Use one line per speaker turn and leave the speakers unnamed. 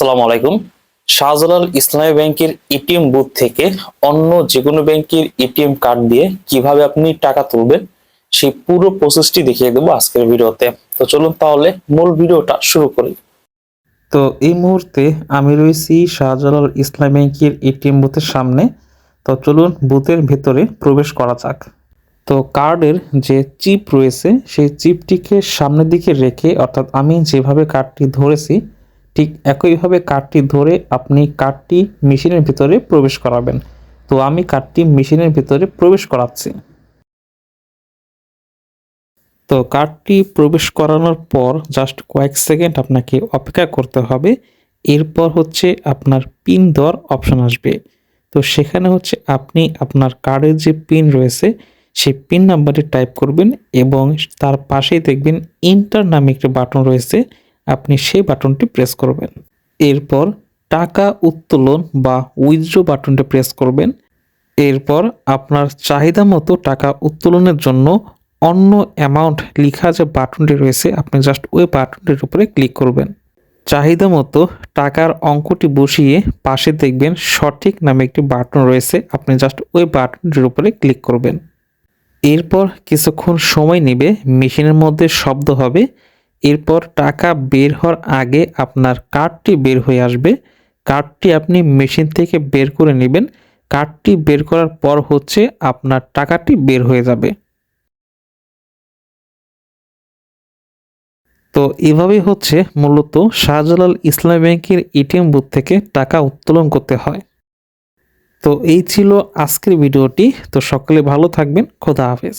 আসসালামু আলাইকুম। শাহজালাল ইসলামী ব্যাংকের এটিএম বুথ থেকে অন্য যে কোনো ব্যাংকের এটিএম কার্ড দিয়ে কীভাবে আপনি টাকা তুলবেন, সেই পুরো প্রসেসটি দেখিয়ে দেবো আজকের ভিডিওতে। তো চলুন তাহলে মূল ভিডিওটা শুরু করি।
তো এই মুহূর্তে আমি রয়েছি শাহজালাল ইসলাম ব্যাংকের এটিএম বুথের সামনে। তো চলুন বুথের ভেতরে প্রবেশ করা যাক। তো কার্ডের যে চিপ রয়েছে, সেই চিপটিকে সামনের দিকে রেখে, অর্থাৎ আমি যেভাবে কার্ডটি ধরেছি ঠিক একইভাবে কার্ডটি ধরে আপনি কার্ডটি মেশিনের ভিতরে প্রবেশ করাবেন। তো আমি কার্ডটি মেশিনের ভিতরে প্রবেশ করাচ্ছি। তো কার্ডটি প্রবেশ করানোর পর জাস্ট কয়েক সেকেন্ড আপনাকে অপেক্ষা করতে হবে। এরপর হচ্ছে আপনার পিন দেওয়ার অপশন আসবে। তো সেখানে হচ্ছে আপনি আপনার কার্ডের যে পিন রয়েছে, সেই পিন নাম্বারটি টাইপ করবেন এবং তার পাশেই দেখবেন ইন্টার নামে একটি বাটন রয়েছে। আপনি সেই বাটনটি প্রেস করবেন। এরপর টাকা উত্তোলন বা উইথড্র বাটনটি প্রেস করবেন। এরপর আপনার চাহিদা মতো টাকা উত্তোলনের জন্য অন্য অ্যামাউন্ট লেখা যে বাটনটি রয়েছে, আপনি জাস্ট ওই বাটনটির উপরে ক্লিক করবেন। চাহিদা মতো টাকার অঙ্কটি বসিয়ে পাশে দেখবেন সঠিক নামে একটি বাটন রয়েছে, আপনি জাস্ট ওই বাটনটির উপরে ক্লিক করবেন। এরপর কিছুক্ষণ সময় নেবে মেশিনের মধ্যে শব্দ হবে। এরপর টাকা বের হওয়ার আগে আপনার কার্ডটি বের হয়ে আসবে। কার্ডটি আপনি মেশিন থেকে বের করে নেবেন। কার্ডটি বের করার পর হচ্ছে আপনার টাকাটি বের হয়ে যাবে। তো এভাবে হচ্ছে মূলত শাহজালাল ইসলামী ব্যাংকের এটিএম বুথ থেকে টাকা উত্তোলন করতে হয়। তো এই ছিল আজকের ভিডিওটি। তো সকলে ভালো থাকবেন। খোদা হাফেজ।